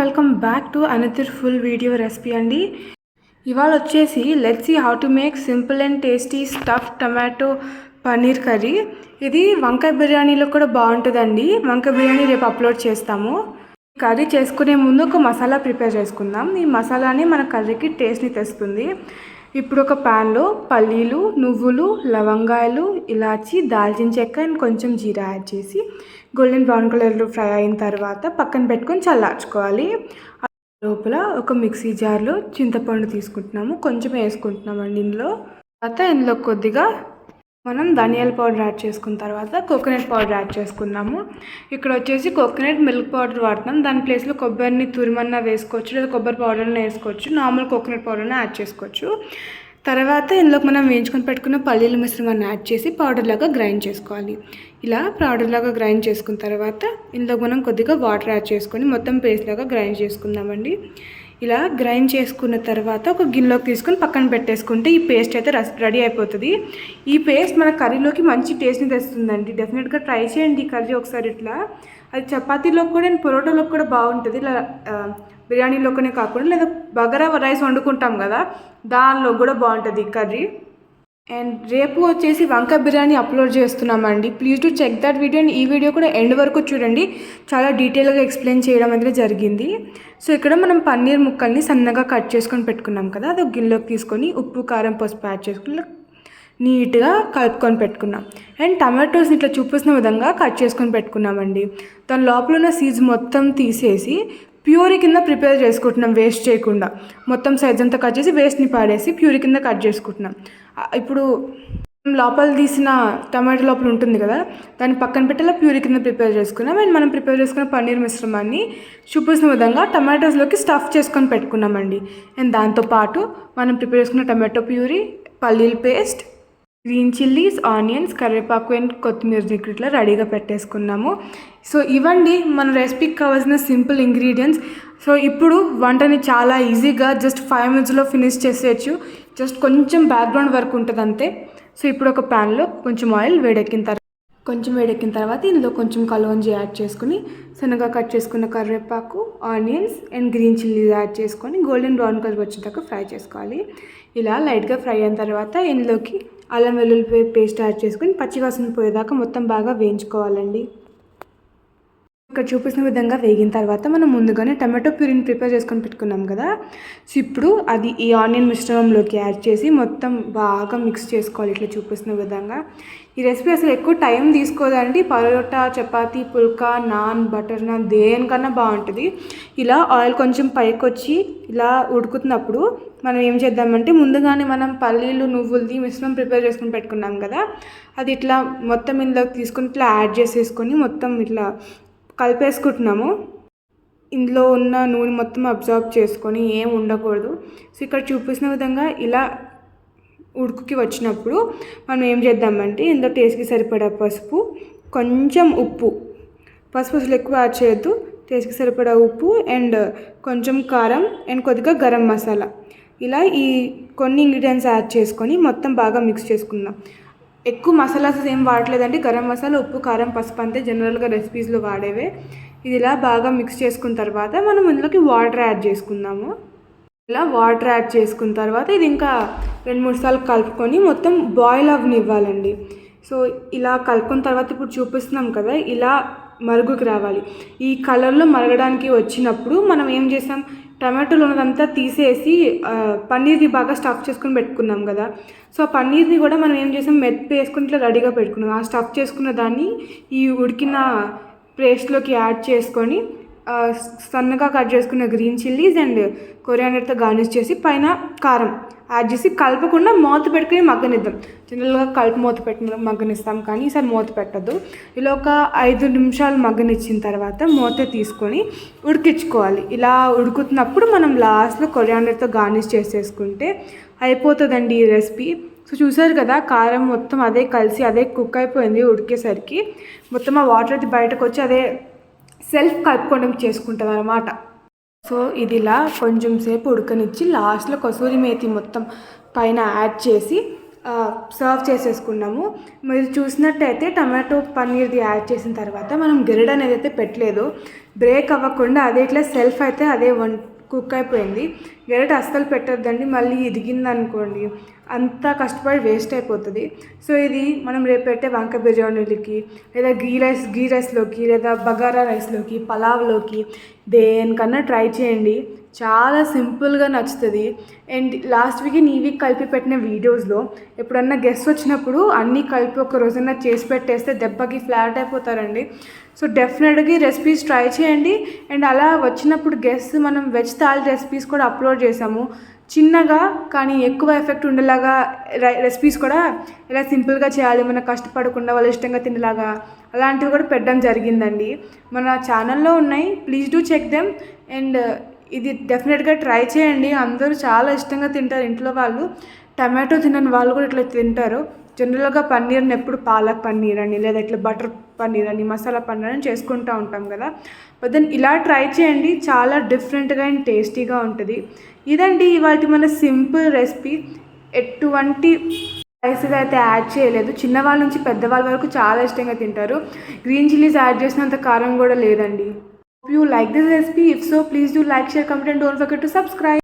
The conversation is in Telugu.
Welcome back to another full video recipe అండి. ఇవాళ వచ్చేసి let's see how to make simple and tasty stuff tomato paneer curry. ఇది వంకాయ బిర్యానీలో కూడా బాగుంటుందండి. వంకాయ బిర్యానీ రేపు అప్లోడ్ చేస్తాము. కర్రీ చేసుకునే ముందు ఒక మసాలా ప్రిపేర్ చేసుకుందాం. ఈ మసాలాని మన కర్రీకి టేస్ట్ని తెస్తుంది. ఇప్పుడు ఒక ప్యాన్లో పల్లీలు నువ్వులు లవంగాయలు ఇలాచి దాల్చిన చెక్క అండ్ కొంచెం జీరా యాడ్ చేసి గోల్డెన్ బ్రౌన్ కలర్లో ఫ్రై అయిన తర్వాత పక్కన పెట్టుకొని చల్లార్చుకోవాలి. లోపల ఒక మిక్సీ జార్లో చింతపండు తీసుకుంటున్నాము. కొంచెం వేసుకుంటున్నామండి ఇందులో. తర్వాత ఇందులో కొద్దిగా మనం ధనియాల పౌడర్ యాడ్ చేసుకున్న తర్వాత కోకోనట్ పౌడర్ యాడ్ చేసుకున్నాము ఇక్కడ వచ్చేసి కోకోనట్ మిల్క్ పౌడర్ వాడుతున్నాం. దాని ప్లేస్లో కొబ్బరిని తురిమన్నా వేసుకోవచ్చు లేదా కొబ్బరి పౌడర్ని వేసుకోవచ్చు. నార్మల్ కోకోనట్ పౌడర్ని యాడ్ చేసుకోవచ్చు. తర్వాత ఇందులోకి మనం వేయించుకొని పెట్టుకున్న పల్లీల మిశ్రమాన్ని యాడ్ చేసి పౌడర్ లాగా గ్రైండ్ చేసుకోవాలి. ఇలా పౌడర్ లాగా గ్రైండ్ చేసుకున్న తర్వాత ఇందులో మనం కొద్దిగా వాటర్ యాడ్ చేసుకొని మొత్తం పేస్ట్ లాగా గ్రైండ్ చేసుకుందామండి. ఇలా గ్రైండ్ చేసుకున్న తర్వాత ఒక గిన్నెలోకి తీసుకొని పక్కన పెట్టేసుకుంటే ఈ పేస్ట్ అయితే రస్ రెడీ అయిపోతుంది. ఈ పేస్ట్ మన కర్రీలోకి మంచి టేస్ట్ని తెస్తుందండి. డెఫినెట్గా ట్రై చేయండి ఈ కర్రీ ఒకసారి ఇట్లా. అది చపాతీలో కూడా అండ్ పొరోటాలో కూడా బాగుంటుంది. ఇలా బిర్యానీలోకనే కాకుండా లేదా బగరా రైస్ వండుకుంటాం కదా దానిలో కూడా బాగుంటుంది కర్రీ. అండ్ రేపు వచ్చేసి వంకాయ బిర్యానీ అప్లోడ్ చేస్తున్నామండి. Please to check that video. And ఈ వీడియో కూడా ఎండ్ వరకు చూడండి. చాలా డీటెయిల్గా ఎక్స్ప్లెయిన్ చేయడం అనేది జరిగింది. సో ఇక్కడ మనం పన్నీర్ ముక్కల్ని సన్నగా కట్ చేసుకొని పెట్టుకున్నాం కదా అది ఒక గిన్నెలోకి తీసుకొని ఉప్పు కారం పసుపు యాడ్ చేసుకుని నీట్గా కలుపుకొని పెట్టుకున్నాం. అండ్ టమాటోస్ ఇట్లా చూపిస్తున్న విధంగా కట్ చేసుకొని పెట్టుకున్నామండి. దాని లోపల ఉన్న సీడ్స్ మొత్తం తీసేసి ప్యూరీ కింద ప్రిపేర్ చేసుకుంటున్నాం వేస్ట్ చేయకుండా. మొత్తం సైజ్ అంతా కట్ చేసి వేస్ట్ని పాడేసి ప్యూరీ కింద కట్ చేసుకుంటున్నాం. ఇప్పుడు లోపల తీసిన టమాటో లోపల ఉంటుంది కదా దాన్ని పక్కన పెట్టేలా ప్యూరీ కింద ప్రిపేర్ చేసుకున్నాం. అండ్ మనం ప్రిపేర్ చేసుకున్న పన్నీర్ మిశ్రమాన్ని చూపిస్తున్న విధంగా టమాటోస్లోకి స్టఫ్ చేసుకొని పెట్టుకున్నామండి. అండ్ దాంతోపాటు మనం ప్రిపేర్ చేసుకున్న టమాటో ప్యూరీ పల్లీల పేస్ట్ గ్రీన్ చిల్లీస్ ఆనియన్స్ కరివేపాకు అండ్ కొత్తిమీర ఇట్లా రెడీగా పెట్టేసుకున్నాము. సో ఇవండి మన రెసిపీకి కావాల్సిన సింపుల్ ఇంగ్రీడియంట్స్ సో ఇప్పుడు వంటని చాలా ఈజీగా జస్ట్ ఫైవ్ మినిట్స్లో ఫినిష్ చేసేయచ్చు. జస్ట్ కొంచెం బ్యాక్గ్రౌండ్ వర్క్ ఉంటుంది అంతే. సో ఇప్పుడు ఒక ప్యాన్లో కొంచెం ఆయిల్ వేడెక్కిన తర్వాత కొంచెం వేడెక్కిన తర్వాత ఇందులో కొంచెం కలోంజి యాడ్ చేసుకుని సన్నగా కట్ చేసుకున్న కరివేపాకు onions and green chillies add చేసుకొని గోల్డెన్ బ్రౌన్ కలర్ వచ్చేదాకా ఫ్రై చేసుకోవాలి. ఇలా లైట్గా ఫ్రై అయిన తర్వాత ఇందులోకి అల్లం వెల్లుల్లి పేస్ట్ యాడ్ చేసుకొని పచ్చివాసన పోయేదాకా మొత్తం బాగా వేయించుకోవాలండి. ఇక్కడ చూపిస్తున్న విధంగా వేగిన తర్వాత మనం ముందుగానే టమాటో ప్యూరీని ప్రిపేర్ చేసుకొని పెట్టుకున్నాం కదా. సో ఇప్పుడు అది ఈ ఆనియన్ మిశ్రమంలోకి యాడ్ చేసి మొత్తం బాగా మిక్స్ చేసుకోవాలి ఇట్లా చూపిస్తున్న విధంగా. ఈ రెసిపీ అసలు ఎక్కువ టైం తీసుకోదండి. పరోటా చపాతీ పుల్కా నాన్ బటర్ నాన్ దేనికన్నా బాగుంటుంది. ఇలా ఆయిల్ కొంచెం పైకి వచ్చి ఇలా ఉడుకుతున్నప్పుడు మనం ఏం చేద్దామంటే ముందుగానే మనం పల్లీలు నువ్వులది మిశ్రమం ప్రిపేర్ చేసుకుని పెట్టుకున్నాం కదా. అది ఇట్లా మొత్తం ఇందులోకి తీసుకొని ఇట్లా యాడ్ చేసేసుకొని మొత్తం ఇట్లా కలిపేసుకుంటున్నాము. ఇందులో ఉన్న నూనె మొత్తం అబ్జర్వ్ చేసుకొని ఏం ఉండకూడదు. సో ఇక్కడ చూపిస్తున్న విధంగా ఇలా ఉడుకుకి వచ్చినప్పుడు మనం ఏం చేద్దామంటే ఇందులో టేస్ట్కి సరిపడా పసుపు కొంచెం ఉప్పు. పసుపు అసలు ఎక్కువ యాడ్ చేయొద్దు. టేస్ట్కి సరిపడా ఉప్పు అండ్ కొంచెం కారం అండ్ కొద్దిగా గరం మసాలా. ఇలా ఈ కొన్ని ఇంగ్రీడియంట్స్ యాడ్ చేసుకొని మొత్తం బాగా మిక్స్ చేసుకుందాం. ఎక్కువ మసాలాస్ ఏం వాడలేదండి గరం మసాలా ఉప్పు కారం పసుపు అంతే జనరల్గా రెసిపీస్లో వాడేవే. ఇది ఇలా బాగా మిక్స్ చేసుకున్న తర్వాత మనం ఇందులోకి వాటర్ యాడ్ చేసుకుందాము. ఇలా వాటర్ యాడ్ చేసుకున్న తర్వాత ఇది ఇంకా రెండు మూడు సార్లు కలుపుకొని మొత్తం బాయిల్ అవ్వనివ్వాలండి. సో ఇలా కలుపుకున్న తర్వాత ఇప్పుడు చూపిస్తున్నాం కదా ఇలా మరుగుకి రావాలి. ఈ కలర్లో మరగడానికి వచ్చినప్పుడు మనం ఏం చేసాం టమాటోలో ఉన్నదంతా తీసేసి పన్నీర్ని బాగా స్టఫ్ చేసుకుని పెట్టుకున్నాం కదా. సో ఆ పన్నీర్ని కూడా మనం ఏం చేసాం మెత్త వేసుకుని ఇట్లా రెడీగా పెట్టుకున్నాం. ఆ స్టఫ్ చేసుకున్న దాన్ని ఈ ఉడికిన పేస్ట్లోకి యాడ్ చేసుకొని సన్నగా కట్ చేసుకున్న గ్రీన్ చిల్లీస్ అండ్ కొరియాండర్తో గార్నిష్ చేసి పైన కారం. యాడ్ చేసి కలపకుండా మూత పెట్టుకుని మగ్గనిద్దాం. జనరల్గా కలుపు మూత పెట్టి మగ్గనిస్తాం కానీ ఈసారి మూత పెట్టద్దు. ఇలా ఒక ఐదు నిమిషాలు మగ్గనిచ్చిన తర్వాత మూత తీసుకొని ఉడికించుకోవాలి. ఇలా ఉడుకుతున్నప్పుడు మనం లాస్ట్లో కొరియాండర్తో గార్నిష్ చేసేసుకుంటే అయిపోతుందండి ఈ రెసిపీ. సో చూసారు కదా కారం మొత్తం అదే కలిసి అదే కుక్ అయిపోయింది ఉడికేసరికి. మొత్తం ఆ వాటర్ అది బయటకు వచ్చి అదే సెల్ఫ్ కలుపుకోవడం చేసుకుంటుంది అనమాట సో ఇదిలా కొంచెం సేపు ఉడకనిచ్చి లాస్ట్లో కసూరి మేతి మొత్తం పైన యాడ్ చేసి సర్వ్ చేసేసుకున్నాము. మీరు చూసినట్టయితే టమాటో పన్నీర్ది యాడ్ చేసిన తర్వాత మనం గెరడ్ అనేది అయితే పెట్టలేదు. బ్రేక్ అవ్వకుండా అదే ఇట్లా సెల్ఫ్ అయితే అదే వన్ కుక్ అయిపోయింది. గెరట్ అస్సలు పెట్టద్దండి మళ్ళీ ఇదిగింది అనుకోండి అంత కష్టపడి వేస్ట్ అయిపోతుంది. సో ఇది మనం రేపు పెట్టే వంక బిర్యానీలకి లేదా గీ రైస్ గీ రైస్లోకి లేదా బగారా రైస్లోకి పలావ్లోకి దేనికన్నా ట్రై చేయండి. చాలా సింపుల్గా నచ్చుతుంది. అండ్ లాస్ట్ వీక్ ఈ వీక్ కలిపి పెట్టిన వీడియోస్లో ఎప్పుడన్నా గెస్ట్ వచ్చినప్పుడు అన్నీ కలిపి ఒక రోజైనా చేసి పెట్టేస్తే దెబ్బకి ఫ్లాట్ అయిపోతారండి. సో డెఫినెట్గా రెసిపీస్ ట్రై చేయండి. అండ్ అలా వచ్చినప్పుడు గెస్ట్ మనం వెజ్ థాల్ రెసిపీస్ కూడా అప్లోడ్ చేసాము. చిన్నగా కానీ ఎక్కువ ఎఫెక్ట్ ఉండేలాగా రెసిపీస్ కూడా ఇలా సింపుల్గా చేయాలి. మన కష్టపడకుండా వాళ్ళు ఇష్టంగా తినేలాగా అలాంటివి కూడా పెట్టడం జరిగిందండి. మన ఛానల్లో ఉన్నాయి. Please do check them and ఇది డెఫినెట్గా ట్రై చేయండి. అందరూ చాలా ఇష్టంగా తింటారు ఇంట్లో వాళ్ళు. టమాటో తినని వాళ్ళు కూడా ఇట్లా తింటారు. జనరల్గా పన్నీర్ని ఎప్పుడు పాలక్ పన్నీర్ అని లేదా ఇట్లా బటర్ పన్నీర్ అని మసాలా పన్నీర్ అని చేసుకుంటూ ఉంటాం కదా. బట్ దెన్ ఇలా ట్రై చేయండి. చాలా డిఫరెంట్గా అండ్ టేస్టీగా ఉంటుంది. ఇదండి ఇవాటి మన సింపుల్ రెసిపీ ఎటువంటి స్పైసెస్ అయితే యాడ్ చేయలేదు. చిన్నవాళ్ళ నుంచి పెద్దవాళ్ళ వరకు చాలా ఇష్టంగా తింటారు. గ్రీన్ చిల్లీస్ యాడ్ చేసినంత కారం కూడా లేదండి. Hope you like this recipe. If so, please do like, share, comment and don't forget to subscribe.